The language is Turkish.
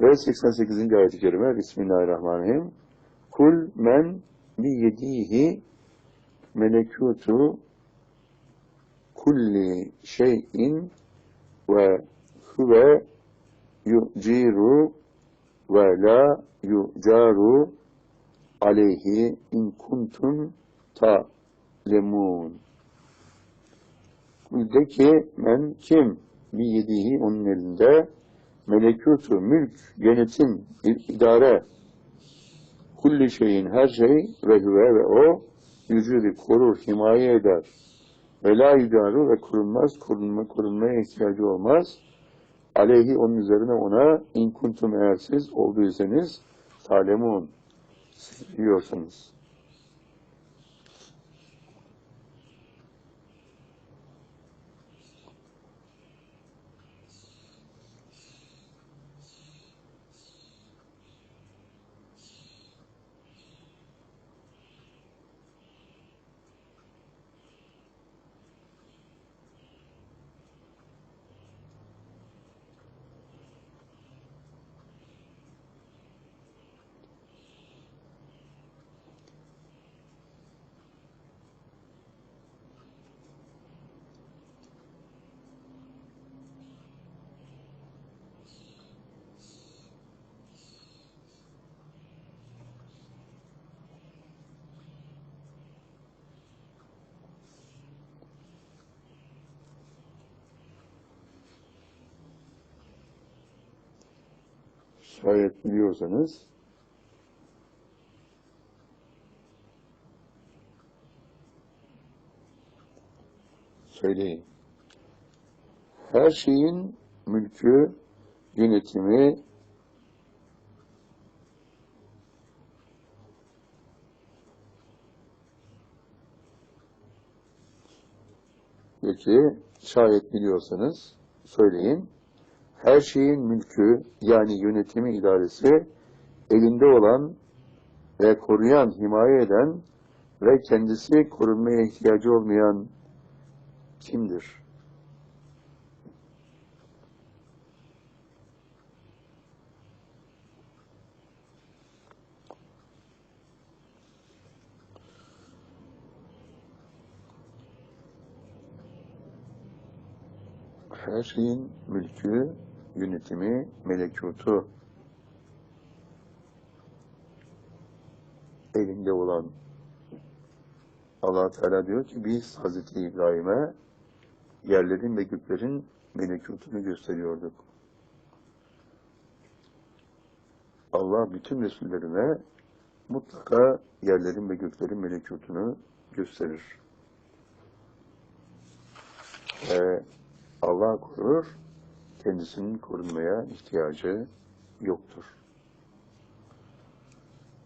Ve 88. ayet-i kerime Bismillahirrahmanirrahim. Kul men bi yedihi melekutu kulli şeyin ve huve yuciru ve la yucaru aleyhi in kuntum ta'lemun. De ki men kim bir yediği onun elinde melekutu, mülk, yönetim, idare, kulli şeyin her şey ve hüve ve o yücüdü, korur, himaye eder. Ve la yücaru ve korunmaz, korunma, korunmaya ihtiyacı olmaz. Aleyhi onun üzerine ona in kuntum eğer siz olduysanız talemun siz Şayet biliyorsanız söyleyin. Her şeyin mülkü, yönetimi Peki, şayet biliyorsanız söyleyin her şeyin mülkü yani yönetimi idaresi elinde olan ve koruyan, himaye eden ve kendisi korunmaya ihtiyacı olmayan kimdir? Her şeyin mülkü, yönetimi, melekutu elinde olan allah Teala diyor ki biz Hazreti İbrahim'e yerlerin ve göklerin melekutunu gösteriyorduk. Allah bütün Resullerine mutlaka yerlerin ve göklerin melekutunu gösterir. Ve Allah korur, kendisinin korunmaya ihtiyacı yoktur.